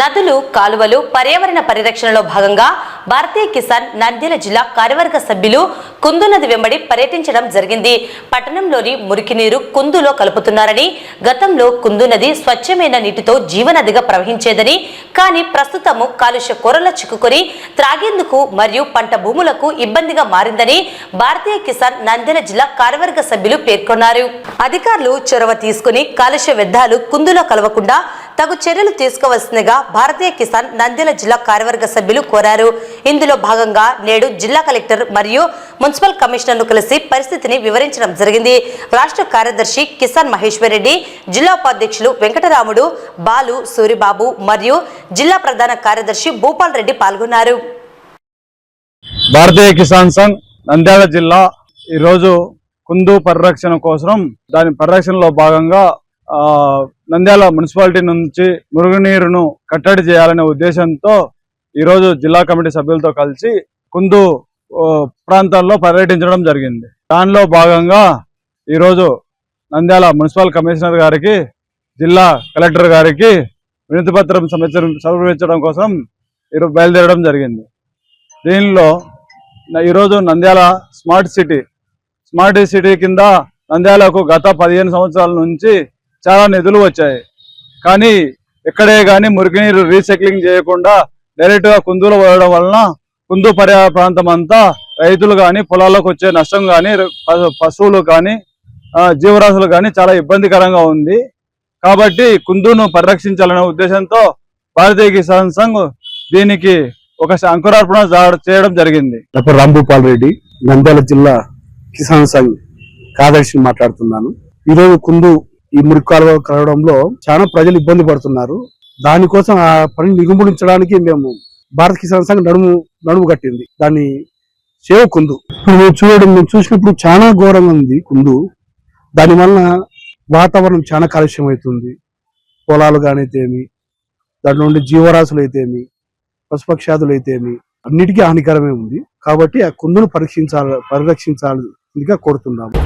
నదులు కాలువలు పర్యావరణ పరిరక్షణలో భాగంగా భారతీయ కిసాన్ నంద్యాల జిల్లా కార్యవర్గ సభ్యులు కుందు నది వెంబడి పర్యటించడం జరిగింది. పట్టణంలోని మురికి నీరు కుందులో కలుపుతున్నారని గతంలో కుందు నది స్వచ్ఛమైన నీటితో జీవనదిగా ప్రవహించేదని కానీ ప్రస్తుతము కాలుష్య కూరల చిక్కుకొని త్రాగేందుకు మరియు పంట భూములకు ఇబ్బందిగా మారిందని భారతీయ కిసాన్ నంద్యాల జిల్లా కార్యవర్గ సభ్యులు పేర్కొన్నారు. అధికారులు చొరవ తీసుకుని కాలుష్య వ్యర్థాలు కుందులో కలవకుండా తగు చర్యలు తీసుకోవాల్సిందిగా భారతీయ కిసాన్ నంద్యాల జిల్లా కార్యవర్గ సభ్యులు కోరారు. ఇందులో భాగంగా నేడు జిల్లా కలెక్టర్ మరియు మున్సిపల్ కమిషనర్ను కలిసి పరిస్థితిని వివరించడం జరిగింది. రాష్ట్ర కార్యదర్శి కిసాన్ మహేశ్వరరెడ్డి జిల్లా ఉపాధ్యక్షులు వెంకటరాముడు బాలు సూరిబాబు మరియు జిల్లా ప్రధాన కార్యదర్శి భూపాల్ రెడ్డి పాల్గొన్నారు. భారతీయ కిసాన్ సంఘ్ నంద్యాల జిల్లా ఈరోజు కుందు పరిరక్షణ కోసం దాని పరిరక్షణలో భాగంగా నంద్యాల మున్సిపాలిటీ నుంచి మురుగునీరును కట్టడి చేయాలనే ఉద్దేశంతో ఈరోజు జిల్లా కమిటీ సభ్యులతో కలిసి కుందు ప్రాంతాల్లో పర్యటించడం జరిగింది. దానిలో భాగంగా ఈరోజు నంద్యాల మున్సిపల్ కమిషనర్ గారికి జిల్లా కలెక్టర్ గారికి వినతి పత్రం సమర్పించడం కోసం ఈరోజు బయలుదేరడం జరిగింది. దీనిలో ఈరోజు Nandyal smart city smart city కింద నంద్యాలకు గత పదిహేను సంవత్సరాల నుంచి చాలా నిధులు వచ్చాయి. కానీ ఎక్కడే కానీ మురికినీరు రీసైక్లింగ్ చేయకుండా డైరెక్ట్గా కుందులు పోయడం వలన కుందు పర్యాయ ప్రాంతం అంతా రైతులు కానీ పొలాలకు వచ్చే నష్టం కానీ పశువులు కానీ జీవరాశులు కానీ చాలా ఇబ్బందికరంగా ఉంది. కాబట్టి కుందును పరిరక్షించాలనే ఉద్దేశంతో భారతీయ కిసాన్ సంఘ్ దీనికి ఒక అంకురార్పణ చేయడం జరిగింది. నా రాంభూపాల్ రెడ్డి నంద్యాల జిల్లా కిసాన్ సంఘ్ కార్యదర్శిని మాట్లాడుతున్నాను. ఈరోజు కుందు ఈ మురికి కాలువ కలవడంలో చాలా ప్రజలు ఇబ్బంది పడుతున్నారు. దానికోసం ఆ పని నిర్మూలించడానికి మేము భారత కిసాన్ సంఘ్ నడుము నడుము కట్టింది. దాన్ని సేవ కుందు. ఇప్పుడు మేము చూడడం మేము చూసినప్పుడు చాలా ఘోరంగా ఉంది కుందు. దాని వలన వాతావరణం చాలా కాలుష్యం అవుతుంది. పొలాలు కానైతేమి దాంట్లో ఉండే జీవరాశులు అయితేమి పశుపక్షాదులు అయితేమి అన్నిటికీ హానికరమే ఉంది. కాబట్టి ఆ కుందును పరీక్షించాలి పరిరక్షించాలి కోరుతున్నాము.